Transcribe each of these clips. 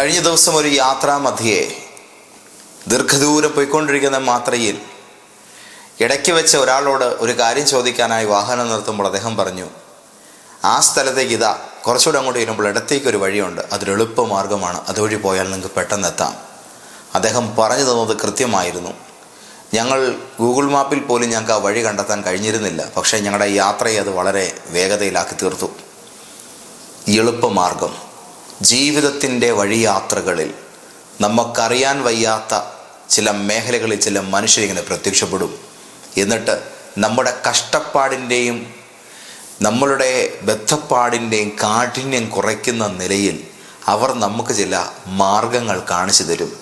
കഴിഞ്ഞ ദിവസം ഒരു യാത്രാമധ്യേ ദീർഘദൂരം പോയിക്കൊണ്ടിരിക്കുന്ന മാത്രയിൽ ഇടയ്ക്ക് വെച്ച ഒരാളോട് ഒരു കാര്യം ചോദിക്കാനായി വാഹനം നിർത്തുമ്പോൾ അദ്ദേഹം പറഞ്ഞു ആ സ്ഥലത്തേക്ക് ഇതാ കുറച്ചുകൂടെ അങ്ങോട്ട് ചെല്ലുമ്പോൾ ഇടത്തേക്ക് ഒരു വഴിയുണ്ട്. അതൊരു എളുപ്പ മാർഗമാണ്. അതുവഴി പോയാൽ നിങ്ങൾക്ക് പെട്ടെന്ന് എത്താം. അദ്ദേഹം പറഞ്ഞു തന്നത് കൃത്യമായിരുന്നു. ഞങ്ങൾ ഗൂഗിൾ മാപ്പിൽ പോലും ഞങ്ങൾക്ക് ആ വഴി കണ്ടെത്താൻ കഴിഞ്ഞിരുന്നില്ല. പക്ഷേ ഞങ്ങളുടെ യാത്രയെ അത് വളരെ വേഗതയിലാക്കി തീർത്തു. എളുപ്പമാർഗം ജീവിതത്തിന്റെ വഴിയാത്രകളിൽ നമുക്കറിയാൻ വയ്യാത്ത ചില മേഖലകളിൽ ചില മനുഷ്യരിങ്ങനെ പ്രത്യക്ഷപ്പെടും. എന്നിട്ട് നമ്മുടെ കഷ്ടപ്പാടിന്റെയും നമ്മളുടെ ബദ്ധപ്പാടിന്റെയും കാഠിന്യം കുറയ്ക്കുന്ന നിലയിൽ അവർ നമുക്ക് ചില മാർഗങ്ങൾ കാണിച്ചു തരും.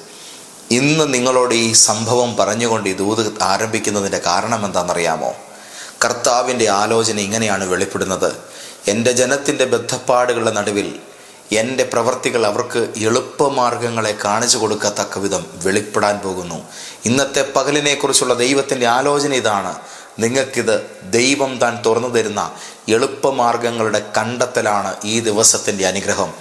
ഇന്ന് നിങ്ങളോട് ഈ സംഭവം പറഞ്ഞുകൊണ്ട് ഈ ദൂത് ആരംഭിക്കുന്നതിന്റെ കാരണം എന്താണെന്നറിയാമോ? കർത്താവിന്റെ ആലോചന ഇങ്ങനെയാണ് വെളിപ്പെടുന്നത്. എന്റെ ജനത്തിന്റെ ബദ്ധപ്പാടുകളുടെ നടുവിൽ എന്റെ പ്രവർത്തികൾ അവർക്ക് എളുപ്പമാർഗങ്ങളെ കാണിച്ചു കൊടുക്കത്തക്ക വിധം വെളിപ്പെടാൻ പോകുന്നു. ഇന്നത്തെ പകലിനെക്കുറിച്ചുള്ള ദൈവത്തിന്റെ ആലോചന ഇതാണ്. നിങ്ങൾക്കിത് ദൈവം താൻ തുറന്നു തരുന്ന എളുപ്പമാർഗങ്ങളുടെ കണ്ടെത്തലാണ് ഈ ദിവസത്തിന്റെ അനുഗ്രഹം.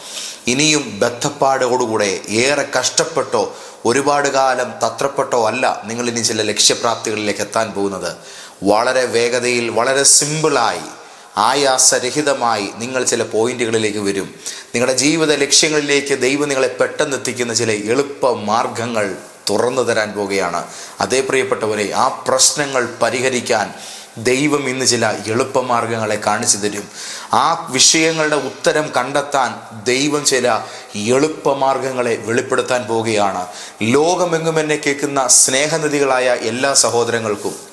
ഇനിയും ബദ്ധപ്പാടോടുകൂടെ ഏറെ കഷ്ടപ്പെട്ടോ ഒരുപാട് കാലം തത്രപ്പെട്ടോ അല്ല നിങ്ങളിനി ചില ലക്ഷ്യപ്രാപ്തികളിലേക്ക് എത്താൻ പോകുന്നത്. വളരെ വേഗതയിൽ വളരെ സിമ്പിളായി ആയാസരഹിതമായി നിങ്ങൾ ചില പോയിന്റുകളിലേക്ക് വരും. നിങ്ങളുടെ ജീവിത ലക്ഷ്യങ്ങളിലേക്ക് ദൈവം നിങ്ങളെ പെട്ടെന്ന് എത്തിക്കുന്ന ചില എളുപ്പ മാർഗങ്ങൾ തുറന്നു തരാൻ പോവുകയാണ്. അതേ പ്രിയപ്പെട്ടവരെ ആ പ്രശ്നങ്ങൾ പരിഹരിക്കാൻ ദൈവം ഇന്ന് ചില എളുപ്പമാർഗങ്ങളെ കാണിച്ചു തരും. ആ വിഷയങ്ങളുടെ ഉത്തരം കണ്ടെത്താൻ ദൈവം ചില എളുപ്പമാർഗങ്ങളെ വെളിപ്പെടുത്താൻ പോവുകയാണ്. ലോകമെങ്ങും എന്നെ കേൾക്കുന്ന സ്നേഹനിധികളായ എല്ലാ സഹോദരങ്ങൾക്കും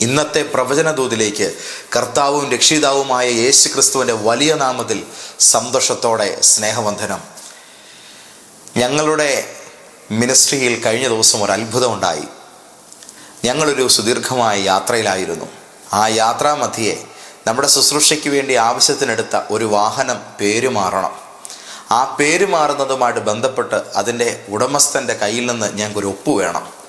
ഇന്നത്തെ പ്രവചന പ്രവചനദൂതിലേക്ക് കർത്താവും രക്ഷിതാവുമായ യേശു ക്രിസ്തുവിന്റെ വലിയ നാമത്തിൽ സന്തോഷത്തോടെ സ്നേഹവന്ധനം ഞങ്ങളുടെ മിനിസ്ട്രിയിൽ കഴിഞ്ഞ ദിവസം ഒരു അത്ഭുതം ഉണ്ടായി. ഞങ്ങളൊരു സുദീർഘമായ യാത്രയിലായിരുന്നു. ആ യാത്രാമധ്യേ നമ്മുടെ ശുശ്രൂഷയ്ക്ക് വേണ്ടി ആവശ്യത്തിനെടുത്ത ഒരു വാഹനം പേരുമാറണം. ആ പേരുമാറുന്നതുമായിട്ട് ബന്ധപ്പെട്ട് അതിന്റെ ഉടമസ്ഥന്റെ കയ്യിൽ നിന്ന് ഞങ്ങൾക്കൊരു ഒപ്പ് വേണം.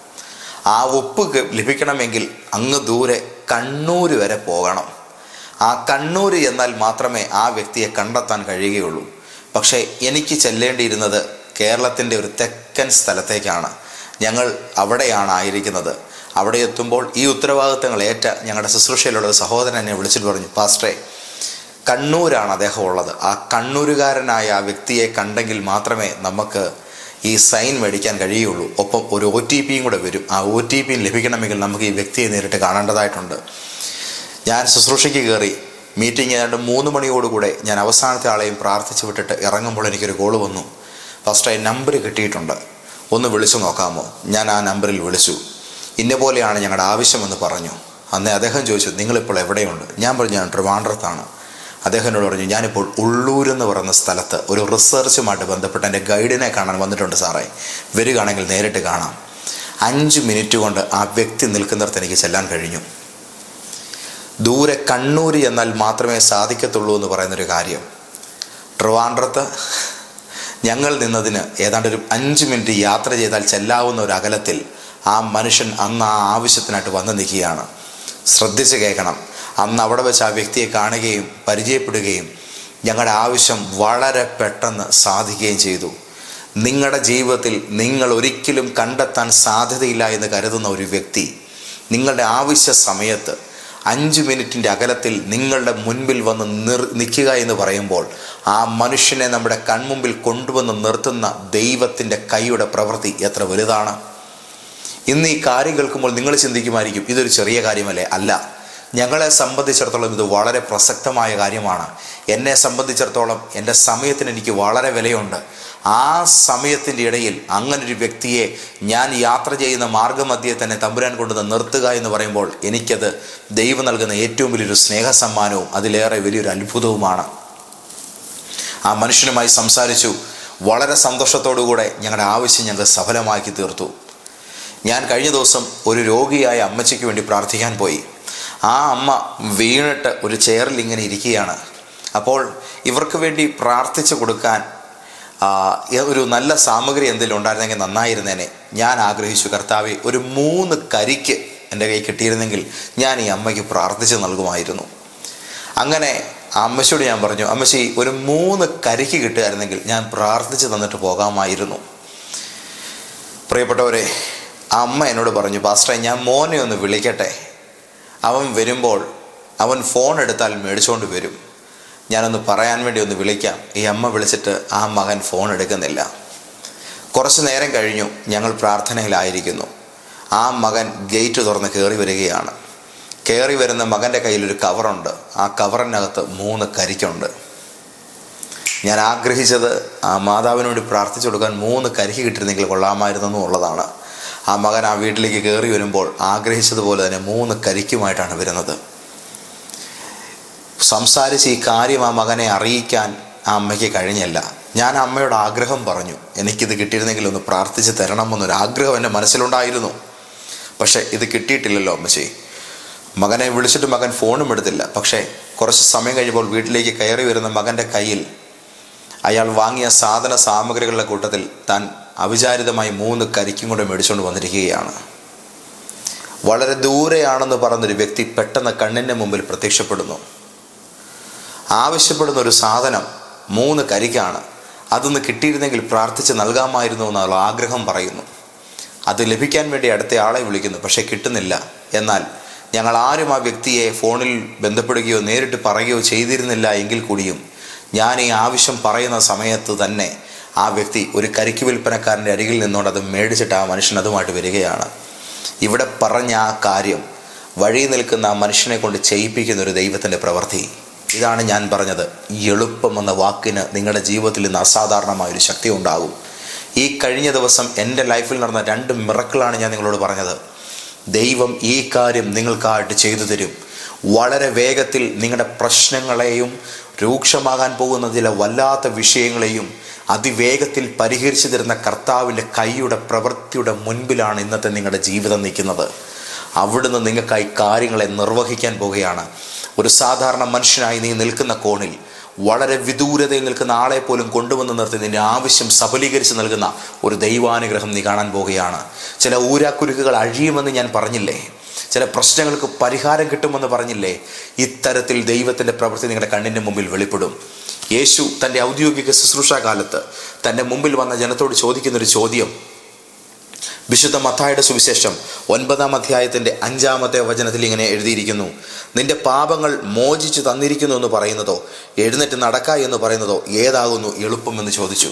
ആ ഒപ്പ് ലഭിക്കണമെങ്കിൽ അങ്ങ് ദൂരെ കണ്ണൂർ വരെ പോകണം. ആ കണ്ണൂർ എന്നാൽ മാത്രമേ ആ വ്യക്തിയെ കണ്ടെത്താൻ കഴിയുകയുള്ളൂ. പക്ഷേ എനിക്ക് ചെല്ലേണ്ടിയിരുന്നത് കേരളത്തിന്റെ ഒരു തെക്കൻ സ്ഥലത്തേക്കാണ്. ഞങ്ങൾ അവിടെയാണ് ആയിരിക്കുന്നത്. അവിടെ എത്തുമ്പോൾ ഈ ഉത്തരവാദിത്തങ്ങൾ ഏറ്റ ഞങ്ങളുടെ ശുശ്രൂഷയിലുള്ള ഒരു സഹോദരൻ എന്നെ വിളിച്ചിട്ട് പറഞ്ഞു പാസ്റ്ററെ കണ്ണൂരാണ് അദ്ദേഹം ഉള്ളത്. ആ കണ്ണൂരുകാരനായ ആ വ്യക്തിയെ കണ്ടെങ്കിൽ മാത്രമേ നമുക്ക് ഈ സൈൻ മേടിക്കാൻ കഴിയുള്ളൂ. ഒപ്പം ഒരു ഒ ടി പിയും കൂടെ വരും. ആ ഒ ടി പിയും ലഭിക്കണമെങ്കിൽ നമുക്ക് ഈ വ്യക്തിയെ നേരിട്ട് കാണേണ്ടതായിട്ടുണ്ട്. ഞാൻ ശുശ്രൂഷയ്ക്ക് കയറി മീറ്റിംഗ് ഏതാണ്ട് മൂന്ന് മണിയോടുകൂടെ ഞാൻ അവസാനത്തെ ആളെയും പ്രാർത്ഥിച്ചു വിട്ടിട്ട് ഇറങ്ങുമ്പോൾ എനിക്കൊരു കോൾ വന്നു. ഫസ്റ്റ് ആയി നമ്പർ കിട്ടിയിട്ടുണ്ട്. ഒന്ന് വിളിച്ചു നോക്കാമോ? ഞാൻ ആ നമ്പറിൽ വിളിച്ചു. ഇന്ന പോലെയാണ് ഞങ്ങളുടെ ആവശ്യമെന്ന് പറഞ്ഞു. അന്നേ അദ്ദേഹം ചോദിച്ചു നിങ്ങളിപ്പോൾ എവിടെയുണ്ട്? ഞാൻ പറഞ്ഞു ഞാൻ ട്രിവാൻഡ്രത്താണ്. അദ്ദേഹം എന്നോട് പറഞ്ഞു ഞാനിപ്പോൾ ഉള്ളൂർ എന്ന് പറയുന്ന സ്ഥലത്ത് ഒരു റിസർച്ചുമായിട്ട് ബന്ധപ്പെട്ട് എന്റെ ഗൈഡിനെ കാണാൻ വന്നിട്ടുണ്ട് സാറേ. വരികയാണെങ്കിൽ നേരിട്ട് കാണാം. അഞ്ച് മിനിറ്റ് കൊണ്ട് ആ വ്യക്തി നിൽക്കുന്നിടത്ത് എനിക്ക് ചെല്ലാൻ കഴിഞ്ഞു. ദൂരെ കണ്ണൂർ എന്നാൽ മാത്രമേ സാധിക്കത്തുള്ളൂ എന്ന് പറയുന്നൊരു കാര്യം. ട്രിവാൻഡ്രത്ത് ഞങ്ങൾ നിന്നതിന് ഏതാണ്ട് ഒരു അഞ്ച് മിനിറ്റ് യാത്ര ചെയ്താൽ ചെല്ലാവുന്ന ഒരു അകലത്തിൽ ആ മനുഷ്യൻ അന്ന് ആ ആവശ്യത്തിനായിട്ട് വന്ന് നിൽക്കുകയാണ്. ശ്രദ്ധിച്ച് കേൾക്കണം. അന്ന് അവിടെ വെച്ച് ആ വ്യക്തിയെ കാണുകയും പരിചയപ്പെടുകയും ഞങ്ങളുടെ ആവശ്യം വളരെ പെട്ടെന്ന് സാധിക്കുകയും ചെയ്തു. നിങ്ങളുടെ ജീവിതത്തിൽ നിങ്ങൾ ഒരിക്കലും കണ്ടെത്താൻ സാധ്യതയില്ല എന്ന് കരുതുന്ന ഒരു വ്യക്തി നിങ്ങളുടെ ആവശ്യ സമയത്ത് അഞ്ച് മിനിറ്റിന്റെ അകലത്തിൽ നിങ്ങളുടെ മുൻപിൽ വന്ന് നിർ നിൽക്കുക എന്ന് പറയുമ്പോൾ ആ മനുഷ്യനെ നമ്മുടെ കൺമുമ്പിൽ കൊണ്ടുവന്ന് നിർത്തുന്ന ദൈവത്തിന്റെ കൈയുടെ പ്രവൃത്തി എത്ര വലുതാണ്. ഇന്ന് ഈ കാര്യം കേൾക്കുമ്പോൾ നിങ്ങൾ ചിന്തിക്കുമായിരിക്കും ഇതൊരു ചെറിയ കാര്യമല്ലേ? അല്ല. ഞങ്ങളെ സംബന്ധിച്ചിടത്തോളം ഇത് വളരെ പ്രസക്തമായ കാര്യമാണ്. എന്നെ സംബന്ധിച്ചിടത്തോളം എന്റെ സമയത്തിന് എനിക്ക് വളരെ വിലയുണ്ട്. ആ സമയത്തിന്റെ ഇടയിൽ അങ്ങനൊരു വ്യക്തിയെ ഞാൻ യാത്ര ചെയ്യുന്ന മാർഗമധ്യയെ തന്നെ തമ്പുരാൻ കൊണ്ടുവന്ന് നിർത്തുക എന്ന് പറയുമ്പോൾ എനിക്കത് ദൈവം നൽകുന്ന ഏറ്റവും വലിയൊരു സ്നേഹ സമ്മാനവും അതിലേറെ വലിയൊരു അത്ഭുതവുമാണ്. ആ മനുഷ്യനുമായി സംസാരിച്ചു. വളരെ സന്തോഷത്തോടുകൂടെ ഞങ്ങളുടെ ആവശ്യം ഞങ്ങൾ സഫലമാക്കി തീർത്തു. ഞാൻ കഴിഞ്ഞ ദിവസം ഒരു രോഗിയായ അമ്മച്ചിക്ക് വേണ്ടി പ്രാർത്ഥിക്കാൻ പോയി. ആ അമ്മ വീണിട്ട് ഒരു ചെയറിൽ ഇങ്ങനെ ഇരിക്കുകയാണ്. അപ്പോൾ ഇവർക്ക് വേണ്ടി പ്രാർത്ഥിച്ചു കൊടുക്കാൻ ഒരു നല്ല സാമഗ്രി എന്തെങ്കിലും ഉണ്ടായിരുന്നെങ്കിൽ നന്നായിരുന്നേനെ. ഞാൻ ആഗ്രഹിച്ചു കർത്താവെ ഒരു മൂന്ന് കരിക്ക് എന്റെ കൈ കിട്ടിയിരുന്നെങ്കിൽ ഞാൻ ഈ അമ്മയ്ക്ക് പ്രാർത്ഥിച്ച് നൽകുമായിരുന്നു. അങ്ങനെ അമ്മച്ചിയോട് ഞാൻ പറഞ്ഞു അമ്മച്ചി ഒരു മൂന്ന് കരിക്ക് കിട്ടുമായിരുന്നെങ്കിൽ ഞാൻ പ്രാർത്ഥിച്ച് തന്നിട്ട് പോകാമായിരുന്നു. പ്രിയപ്പെട്ടവരെ ആ അമ്മ എന്നോട് പറഞ്ഞു പാസ്റ്ററെ ഞാൻ മോനെ ഒന്ന് വിളിക്കട്ടെ. അവൻ വരുമ്പോൾ അവൻ ഫോൺ എടുത്താൽ മേടിച്ചുകൊണ്ട് വരും. ഞാനൊന്ന് പറയാൻ വേണ്ടി ഒന്ന് വിളിക്കാം. ഈ അമ്മ വിളിച്ചിട്ട് ആ മകൻ ഫോൺ എടുക്കുന്നില്ല. കുറച്ച് നേരം കഴിഞ്ഞു. ഞങ്ങൾ പ്രാർത്ഥനയിലായിരിക്കുന്നു. ആ മകൻ ഗേറ്റ് തുറന്ന് കയറി വരികയാണ്. കയറി വരുന്ന മകന്റെ കയ്യിലൊരു കവറുണ്ട് ആ കവറിനകത്ത് മൂന്ന് കരിക്കുണ്ട്. ഞാൻ ആഗ്രഹിച്ചത് ആ മാതാവിനോട് പ്രാർത്ഥിച്ചു കൊടുക്കാൻ മൂന്ന് കരിക്ക് കിട്ടിയിരുന്നെങ്കിൽ കൊള്ളാമായിരുന്നു എന്നുള്ളതാണ് ആ മകൻ ആ വീട്ടിലേക്ക് കയറി വരുമ്പോൾ ആഗ്രഹിച്ചതുപോലെ തന്നെ മൂന്ന് കരിക്കുമായിട്ടാണ് വരുന്നത്. സംസാരിച്ച് ഈ കാര്യം ആ മകനെ അറിയിക്കാൻ ആ അമ്മയ്ക്ക് കഴിഞ്ഞല്ല. ഞാൻ അമ്മയോട് ആഗ്രഹം പറഞ്ഞു. എനിക്കിത് കിട്ടിയിരുന്നെങ്കിൽ ഒന്ന് പ്രാർത്ഥിച്ച് തരണമെന്നൊരു ആഗ്രഹം എന്റെ മനസ്സിലുണ്ടായിരുന്നു. പക്ഷേ ഇത് കിട്ടിയിട്ടില്ലല്ലോ അമ്മച്ചി. മകനെ വിളിച്ചിട്ട് മകൻ ഫോണും എടുത്തില്ല. പക്ഷേ കുറച്ച് സമയം കഴിയുമ്പോൾ വീട്ടിലേക്ക് കയറി വരുന്ന മകന്റെ കയ്യിൽ അയാൾ വാങ്ങിയ സാധന സാമഗ്രികളുടെ കൂട്ടത്തിൽ താൻ അവിചാരിതമായി മൂന്ന് കരിക്കും കൂടെ മേടിച്ചുകൊണ്ട് വന്നിരിക്കുകയാണ്. വളരെ ദൂരെയാണെന്ന് പറഞ്ഞൊരു വ്യക്തി പെട്ടെന്ന് കണ്ണിന്റെ മുമ്പിൽ പ്രത്യക്ഷപ്പെടുന്നു. ആവശ്യപ്പെടുന്ന ഒരു സാധനം മൂന്ന് കരിക്കാണ്. അതൊന്ന് കിട്ടിയിരുന്നെങ്കിൽ പ്രാർത്ഥിച്ച് നൽകാമായിരുന്നു എന്നുള്ള ആഗ്രഹം പറയുന്നു. അത് ലഭിക്കാൻ വേണ്ടി അടുത്ത ആളെ വിളിക്കുന്നു പക്ഷേ കിട്ടുന്നില്ല. എന്നാൽ ഞങ്ങൾ ആരും ആ വ്യക്തിയെ ഫോണിൽ ബന്ധപ്പെടുകയോ നേരിട്ട് പറയുകയോ ചെയ്തിരുന്നില്ല എങ്കിൽ കൂടിയും ഞാൻ ഈ ആവശ്യം പറയുന്ന സമയത്ത് തന്നെ ആ വ്യക്തി ഒരു കരിക്ക് വിൽപ്പനക്കാരന്റെ അരികിൽ നിന്നുകൊണ്ട് അത് മേടിച്ചിട്ട് ആ മനുഷ്യൻ അതുമായിട്ട് വരികയാണ്. ഇവിടെ പറഞ്ഞ ആ കാര്യം വഴി നിൽക്കുന്ന ആ മനുഷ്യനെ കൊണ്ട് ചെയ്യിപ്പിക്കുന്ന ഒരു ദൈവത്തിന്റെ പ്രവൃത്തി. ഇതാണ് ഞാൻ പറഞ്ഞത്. എളുപ്പം എന്ന വാക്കിന് നിങ്ങളുടെ ജീവിതത്തിൽ ഇന്ന് അസാധാരണമായൊരു ശക്തി ഉണ്ടാകും. ഈ കഴിഞ്ഞ ദിവസം എന്റെ ലൈഫിൽ നടന്ന രണ്ട് മിറക്കിളാണ് ഞാൻ നിങ്ങളോട് പറഞ്ഞത്. ദൈവം ഈ കാര്യം നിങ്ങൾക്കായിട്ട് ചെയ്തു തരും. വളരെ വേഗത്തിൽ നിങ്ങളുടെ പ്രശ്നങ്ങളെയും രൂക്ഷമാകാൻ പോകുന്ന ചില വല്ലാത്ത വിഷയങ്ങളെയും അതിവേഗത്തിൽ പരിഹരിച്ചു തരുന്ന കർത്താവിന്റെ കൈയുടെ പ്രവൃത്തിയുടെ മുൻപിലാണ് ഇന്നത്തെ നിങ്ങളുടെ ജീവിതം നിൽക്കുന്നത്. അവിടുന്ന് നിങ്ങൾക്കായി കാര്യങ്ങളെ നിർവഹിക്കാൻ പോവുകയാണ്. ഒരു സാധാരണ മനുഷ്യനായി നീ നിൽക്കുന്ന കോണിൽ വളരെ വിദൂരതയിൽ നിൽക്കുന്ന ആളെ പോലും കൊണ്ടുവന്ന് നിർത്തി നിന്റെ ആവശ്യം സഫലീകരിച്ച് നൽകുന്ന ഒരു ദൈവാനുഗ്രഹം നീ കാണാൻ പോവുകയാണ്. ചില ഊരാക്കുരുക്കുകൾ അഴിയുമെന്ന് ഞാൻ പറഞ്ഞില്ലേ? ചില പ്രശ്നങ്ങൾക്ക് പരിഹാരം കിട്ടുമെന്ന് പറഞ്ഞില്ലേ? ഇത്തരത്തിൽ ദൈവത്തിന്റെ പ്രവൃത്തി നിങ്ങളുടെ കണ്ണിന്റെ മുമ്പിൽ വെളിപ്പെടും. യേശു തന്റെ ഔദ്യോഗിക ശുശ്രൂഷാകാലത്ത് തന്റെ മുമ്പിൽ വന്ന ജനത്തോട് ചോദിക്കുന്നൊരു ചോദ്യം. വിശുദ്ധ മത്തായുടെ സുവിശേഷം ഒൻപതാം അധ്യായത്തിന്റെ അഞ്ചാമത്തെ വചനത്തിൽ ഇങ്ങനെ എഴുതിയിരിക്കുന്നു. നിന്റെ പാപങ്ങൾ മോചിച്ചു തന്നിരിക്കുന്നു എന്ന് പറയുന്നതോ എഴുന്നേറ്റ് നടക്ക എന്ന് പറയുന്നതോ ഏതാകുന്നു? എളുപ്പമെന്ന് ചോദിച്ചു.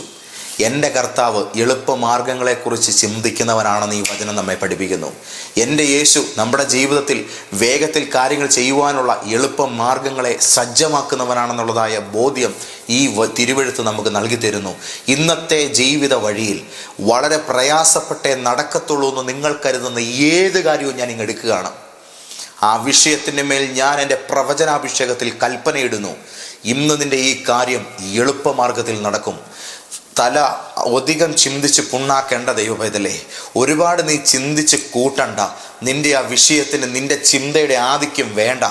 എന്റെ കർത്താവ് എളുപ്പമാർഗങ്ങളെക്കുറിച്ച് ചിന്തിക്കുന്നവനാണെന്ന് ഈ വചനം നമ്മെ പഠിപ്പിക്കുന്നു. എന്റെ യേശു നമ്മുടെ ജീവിതത്തിൽ വേഗത്തിൽ കാര്യങ്ങൾ ചെയ്യുവാനുള്ള എളുപ്പ മാർഗങ്ങളെ സജ്ജമാക്കുന്നവനാണെന്നുള്ളതായ ബോധ്യം ഈ തിരുവെഴുത്ത് നമുക്ക് നൽകി തരുന്നു ഇന്നത്തെ ജീവിത വഴിയിൽ വളരെ പ്രയാസപ്പെട്ടേ നടക്കത്തുള്ളൂ എന്ന് നിങ്ങൾ കരുതുന്ന ഏത് കാര്യവും ഞാൻ ഇങ്ങ് എടുക്കുകയാണ്. ആ വിഷയത്തിന്റെ മേൽ ഞാൻ എന്റെ പ്രവചനാഭിഷേകത്തിൽ കൽപ്പനയിടുന്നു. ഇന്ന് നിന്റെ ഈ കാര്യം എളുപ്പമാർഗത്തിൽ നടക്കും. തല അധികം ചിന്തിച്ച് പുണ്ണാക്കേണ്ട ദൈവപൈതലേ ഒരുപാട് നീ ചിന്തിച്ച് കൂട്ടണ്ട. നിന്റെ ആ വിഷയത്തിന് നിന്റെ ചിന്തയുടെ ആധിക്യം വേണ്ട.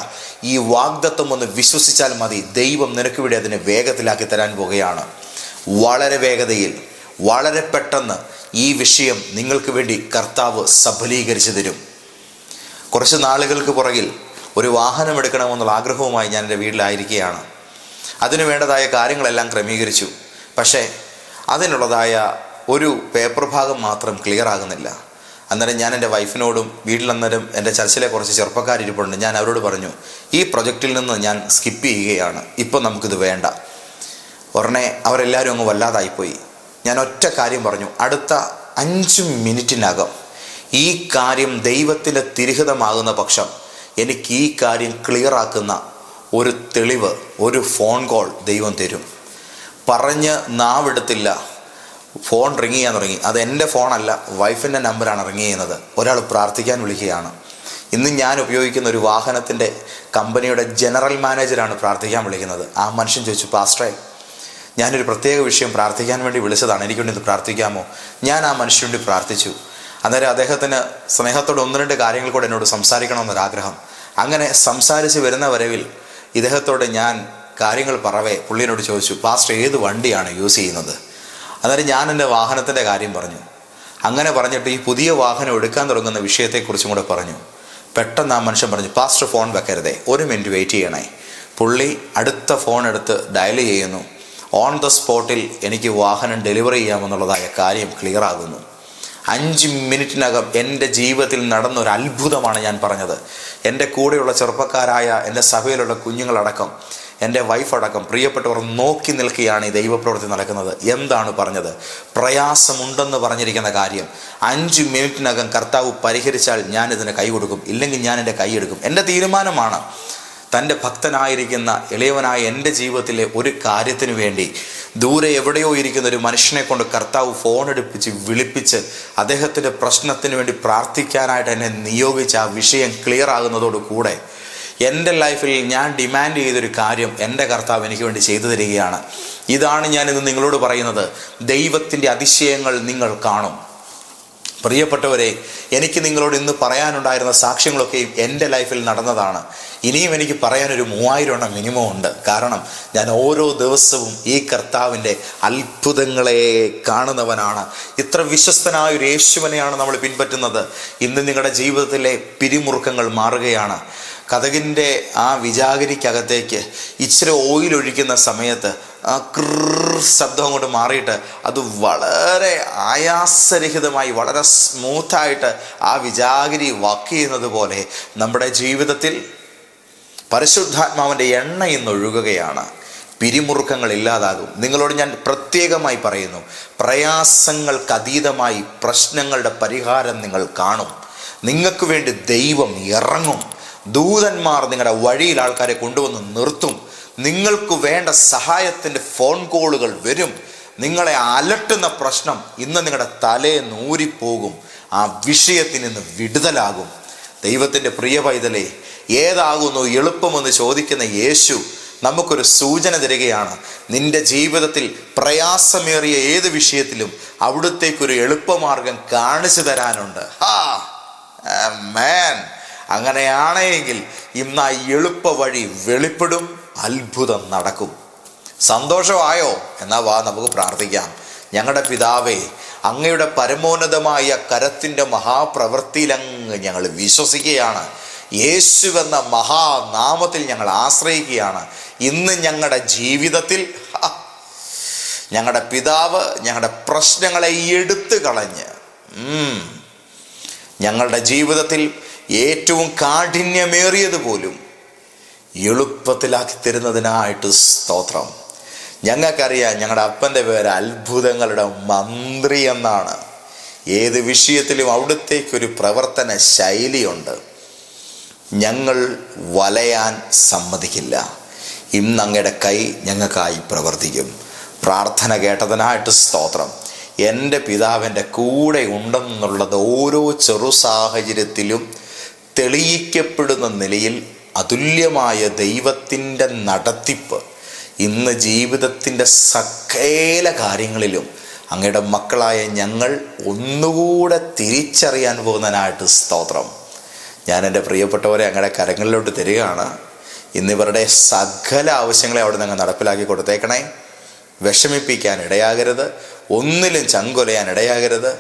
ഈ വാഗ്ദത്വം ഒന്ന് വിശ്വസിച്ചാൽ മതി. ദൈവം നിനക്ക് വേണ്ടി അതിനെ വേഗത്തിലാക്കി തരാൻ പോകുകയാണ് വളരെ വേഗതയിൽ വളരെ പെട്ടെന്ന് ഈ വിഷയം നിങ്ങൾക്ക് വേണ്ടി കർത്താവ് സഫലീകരിച്ചു തരും. കുറച്ച് നാളുകൾക്ക് പുറകിൽ ഒരു വാഹനം എടുക്കണമെന്നുള്ള ആഗ്രഹവുമായി ഞാൻ എന്റെ വീട്ടിലായിരിക്കുകയാണ്. അതിനു വേണ്ടതായ കാര്യങ്ങളെല്ലാം ക്രമീകരിച്ചു. പക്ഷേ അതിനുള്ളതായ ഒരു പേപ്പർ ഭാഗം മാത്രം ക്ലിയർ ആകുന്നില്ല. അന്നേരം ഞാൻ എന്റെ വൈഫിനോടും വീട്ടിലന്നേരം എന്റെ ചർച്ചിലെ കുറച്ച് ചെറുപ്പക്കാരിരിപ്പുണ്ട് ഞാൻ അവരോട് പറഞ്ഞു ഈ പ്രൊജക്റ്റിൽ നിന്ന് ഞാൻ സ്കിപ്പ് ചെയ്യുകയാണ്. ഇപ്പം നമുക്കിത് വേണ്ട. ഉടനെ അവരെല്ലാവരും അങ്ങ് വല്ലാതായിപ്പോയി. ഞാൻ ഒറ്റ കാര്യം പറഞ്ഞു അടുത്ത അഞ്ച് മിനിറ്റിനകം ഈ കാര്യം ദൈവത്തിന്റെ തിരിഹിതമാകുന്ന പക്ഷം എനിക്ക് ഈ കാര്യം ക്ലിയർ ആക്കുന്ന ഒരു തെളിവ് ഒരു ഫോൺ കോൾ ദൈവം തരും. പറഞ്ഞ് നാവെടുത്തില്ല. ഫോൺ റിങ് ചെയ്യാൻ തുടങ്ങി. അത് എന്റെ ഫോണല്ല വൈഫിന്റെ നമ്പറാണ് റിങ് ചെയ്യുന്നത്. ഒരാൾ പ്രാർത്ഥിക്കാൻ വിളിക്കുകയാണ്. ഇന്ന് ഞാൻ ഉപയോഗിക്കുന്ന ഒരു വാഹനത്തിന്റെ കമ്പനിയുടെ ജനറൽ മാനേജറാണ് പ്രാർത്ഥിക്കാൻ വിളിക്കുന്നത്. ആ മനുഷ്യൻ ചോദിച്ചു പാസ്റ്ററെ ഞാനൊരു പ്രത്യേക വിഷയം പ്രാർത്ഥിക്കാൻ വേണ്ടി വിളിച്ചതാണ്. എനിക്ക് ഇത് പ്രാർത്ഥിക്കാമോ? ഞാൻ ആ മനുഷ്യന് വേണ്ടി പ്രാർത്ഥിച്ചു. അന്നേരം അദ്ദേഹത്തിന് സ്നേഹത്തോടെ ഒന്ന് രണ്ട് കാര്യങ്ങൾ കൂടെ എന്നോട് സംസാരിക്കണമെന്നൊരാഗ്രഹം. അങ്ങനെ സംസാരിച്ച് വരുന്ന വരവിൽ ഇദ്ദേഹത്തോട് ഞാൻ കാര്യങ്ങൾ പറവേ പുള്ളിയോട് ചോദിച്ചു പാസ്റ്റർ ഏത് വണ്ടിയാണ് യൂസ് ചെയ്യുന്നത്? അന്നേരം ഞാൻ എന്റെ വാഹനത്തിന്റെ കാര്യം പറഞ്ഞു. അങ്ങനെ പറഞ്ഞിട്ട് ഈ പുതിയ വാഹനം എടുക്കാൻ തുടങ്ങുന്ന വിഷയത്തെക്കുറിച്ചും കൂടെ പറഞ്ഞു. പെട്ടെന്ന് ആ മനുഷ്യൻ പറഞ്ഞു പാസ്റ്റർ ഫോൺ വെക്കരുതേ ഒരു മിനിറ്റ് വെയിറ്റ് ചെയ്യണേ. പുള്ളി അടുത്ത ഫോൺ എടുത്ത് ഡയൽ ചെയ്യുന്നു. ഓൺ ദ സ്പോട്ടിൽ എനിക്ക് വാഹനം ഡെലിവറി ചെയ്യാമെന്നുള്ളതായ കാര്യം ക്ലിയർ ആകുന്നു. അഞ്ച് മിനിറ്റിനകം എന്റെ ജീവിതത്തിൽ നടന്നൊരു അത്ഭുതമാണ് ഞാൻ പറഞ്ഞത്. എന്റെ കൂടെയുള്ള ചെറുപ്പക്കാരായ എന്റെ സഭയിലുള്ള കുഞ്ഞുങ്ങളടക്കം എന്റെ വൈഫടക്കം പ്രിയപ്പെട്ടവർ നോക്കി നിൽക്കുകയാണ് ഈ ദൈവപ്രവൃത്തി നടക്കുന്നത്. എന്താണ് പറഞ്ഞത്? പ്രയാസമുണ്ടെന്ന് പറഞ്ഞിരിക്കുന്ന കാര്യം. അഞ്ച് മിനിറ്റിനകം കർത്താവ് പരിഹരിച്ചാൽ ഞാൻ ഇതിന് കൈ കൊടുക്കും. ഇല്ലെങ്കിൽ ഞാൻ എന്റെ കൈ എടുക്കും. എന്റെ തീരുമാനമാണ് തന്റെ ഭക്തനായിരിക്കുന്ന ഇളയവനായ എന്റെ ജീവിതത്തിലെ ഒരു കാര്യത്തിന് വേണ്ടി ദൂരെ എവിടെയോ ഇരിക്കുന്ന ഒരു മനുഷ്യനെ കൊണ്ട് കർത്താവ് ഫോൺ എടുപ്പിച്ച് വിളിപ്പിച്ച് അദ്ദേഹത്തിന്റെ പ്രശ്നത്തിന് വേണ്ടി പ്രാർത്ഥിക്കാനായിട്ട് എന്നെ നിയോഗിച്ച് ആ വിഷയം ക്ലിയർ ആകുന്നതോട് കൂടെ എന്റെ ലൈഫിൽ ഞാൻ ഡിമാൻഡ് ചെയ്തൊരു കാര്യം എന്റെ കർത്താവ് എനിക്ക് വേണ്ടി ചെയ്തു തരികയാണ്. ഇതാണ് ഞാൻ ഇന്ന് നിങ്ങളോട് പറയുന്നത്. ദൈവത്തിന്റെ അതിശയങ്ങൾ നിങ്ങൾ കാണും. പ്രിയപ്പെട്ടവരെ എനിക്ക് നിങ്ങളോട് ഇന്ന് പറയാനുണ്ടായിരുന്ന സാക്ഷ്യങ്ങളൊക്കെയും എന്റെ ലൈഫിൽ നടന്നതാണ്. ഇനിയും എനിക്ക് പറയാനൊരു മൂവായിരം എണ്ണം മിനിമം ഉണ്ട്. കാരണം ഞാൻ ഓരോ ദിവസവും ഈ കർത്താവിന്റെ അത്ഭുതങ്ങളെ കാണുന്നവനാണ്. ഇത്ര വിശ്വസ്തനായ ഒരു യേശുവിനെയാണ് നമ്മൾ പിൻപറ്റുന്നത്. ഇന്ന് നിങ്ങളുടെ ജീവിതത്തിലെ പിരിമുറുക്കങ്ങൾ മാറുകയാണ്. കഥകിന്റെ ആ വിചാകരിക്കകത്തേക്ക് ഇച്ചിരി ഓയിൽ ഒഴിക്കുന്ന സമയത്ത് ആ ക്രർ ശബ്ദം അങ്ങോട്ട് മാറിയിട്ട് അത് വളരെ ആയാസരഹിതമായി വളരെ സ്മൂത്തായിട്ട് ആ വിജാഗിരി വർക്ക് ചെയ്യുന്നത് പോലെ നമ്മുടെ ജീവിതത്തിൽ പരിശുദ്ധാത്മാവിന്റെ എണ്ണ ഇന്ന് ഒഴുകുകയാണ്. പിരിമുറുക്കങ്ങൾ ഇല്ലാതാകും. നിങ്ങളോട് ഞാൻ പ്രത്യേകമായി പറയുന്നു പ്രയാസങ്ങൾക്ക് അതീതമായി പ്രശ്നങ്ങളുടെ പരിഹാരം നിങ്ങൾ കാണും. നിങ്ങൾക്ക് വേണ്ടി ദൈവം ഇറങ്ങും. ദൂതന്മാർ നിങ്ങളുടെ വഴിയിൽ ആൾക്കാരെ കൊണ്ടുവന്ന് നിർത്തും. നിങ്ങൾക്ക് വേണ്ട സഹായത്തിന്റെ ഫോൺ കോളുകൾ വരും. നിങ്ങളെ അലട്ടുന്ന പ്രശ്നം ഇന്ന് നിങ്ങളുടെ തലയെ നൂരിപ്പോകും. ആ വിഷയത്തിൽ നിന്ന് വിടുതലാകും. ദൈവത്തിന്റെ പ്രിയ പൈതലേ ഏതാകുന്നു എളുപ്പമെന്ന് ചോദിക്കുന്ന യേശു നമുക്കൊരു സൂചന തരികയാണ്. നിന്റെ ജീവിതത്തിൽ പ്രയാസമേറിയ ഏത് വിഷയത്തിലും അവിടുത്തേക്കൊരു എളുപ്പമാർഗം കാണിച്ചു തരാനുണ്ട്. ഹാ മാൻ അങ്ങനെയാണെങ്കിൽ ഇന്ന് ആ എളുപ്പ വഴി വെളിപ്പെടും അത്ഭുതം നടക്കും. സന്തോഷമായോ? എന്നാ വാ നമുക്ക് പ്രാർത്ഥിക്കാം. ഞങ്ങളുടെ പിതാവേ അങ്ങയുടെ പരമോന്നതമായ കരത്തിന്റെ മഹാപ്രവൃത്തിയിലങ്ങ് ഞങ്ങൾ വിശ്വസിക്കുകയാണ്. യേശുവെന്ന മഹാനാമത്തിൽ ഞങ്ങൾ ആശ്രയിക്കുകയാണ്. ഇന്ന് ഞങ്ങളുടെ ജീവിതത്തിൽ ഞങ്ങളുടെ പിതാവ് ഞങ്ങളുടെ പ്രശ്നങ്ങളെ എടുത്തു കളഞ്ഞ് ഞങ്ങളുടെ ജീവിതത്തിൽ ഏറ്റവും കാഠിന്യമേറിയത് പോലും എളുപ്പത്തിലാക്കി തരുന്നതിനായിട്ട് സ്തോത്രം. ഞങ്ങൾക്കറിയാം ഞങ്ങളുടെ അപ്പന്റെ പേര് അത്ഭുതങ്ങളുടെ മന്ത്രി എന്നാണ്. ഏത് വിഷയത്തിലും അവിടുത്തേക്കൊരു പ്രവർത്തന ശൈലിയുണ്ട്. ഞങ്ങൾ വലയാൻ സമ്മതിക്കില്ല. ഇന്ന് അങ്ങയുടെ കൈ ഞങ്ങൾക്കായി പ്രവർത്തിക്കും. പ്രാർത്ഥന കേട്ടതിനായിട്ട് സ്തോത്രം. എന്റെ പിതാവിന്റെ കൂടെ ഉണ്ടെന്നുള്ളത് ഓരോ ചെറു സാഹചര്യത്തിലും തെളിയിക്കപ്പെടുന്ന നിലയിൽ അതുല്യമായ ദൈവത്തിന്റെ നടത്തിപ്പ് ഇന്ന് ജീവിതത്തിന്റെ സകല കാര്യങ്ങളിലും അങ്ങയുടെ മക്കളായ ഞങ്ങൾ ഒന്നുകൂടെ തിരിച്ചറിയാൻ പോകുന്നതിനായിട്ട് സ്തോത്രം. ഞാൻ എന്റെ പ്രിയപ്പെട്ടവരെ അങ്ങയുടെ കരങ്ങളിലോട്ട് തരികയാണ്. ഇന്നിവരുടെ സകല ആവശ്യങ്ങളെ അവിടെ നിങ്ങൾ നടപ്പിലാക്കി കൊടുത്തേക്കണേ. വിഷമിപ്പിക്കാൻ ഇടയാകരുത്. ഒന്നിലും ചങ്കൊലയാൻ ഇടയാകരുത്.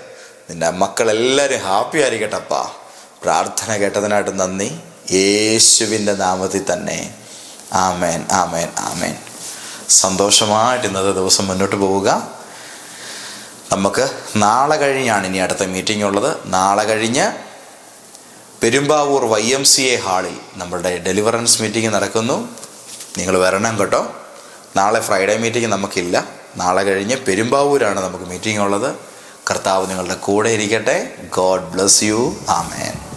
നിന്റെ മക്കളെല്ലാവരും ഹാപ്പി ആയിരിക്കട്ടപ്പാ. പ്രാർത്ഥന കേട്ടതിനായിട്ട് നന്ദി. യേശുവിന്റെ നാമത്തിൽ തന്നെ. ആമേൻ ആമേൻ ആമേൻ. സന്തോഷമായിട്ട് ഇന്നത്തെ ദിവസം മുന്നോട്ട് പോവുക. നമുക്ക് നാളെ കഴിഞ്ഞാണ് ഇനി അടുത്ത മീറ്റിംഗ് ഉള്ളത്. നാളെ കഴിഞ്ഞ് Perumbavoor Y M C A ഹാളിൽ നമ്മളുടെ ഡെലിവറൻസ് മീറ്റിംഗ് നടക്കുന്നു. നിങ്ങൾ വരണം കേട്ടോ. നാളെ ഫ്രൈഡേ മീറ്റിംഗ് നമുക്കില്ല. നാളെ കഴിഞ്ഞ് പെരുമ്പാവൂരാണ് നമുക്ക് മീറ്റിംഗ് ഉള്ളത്. കർത്താവ് നിങ്ങളുടെ കൂടെ ഇരിക്കട്ടെ. God bless you amen.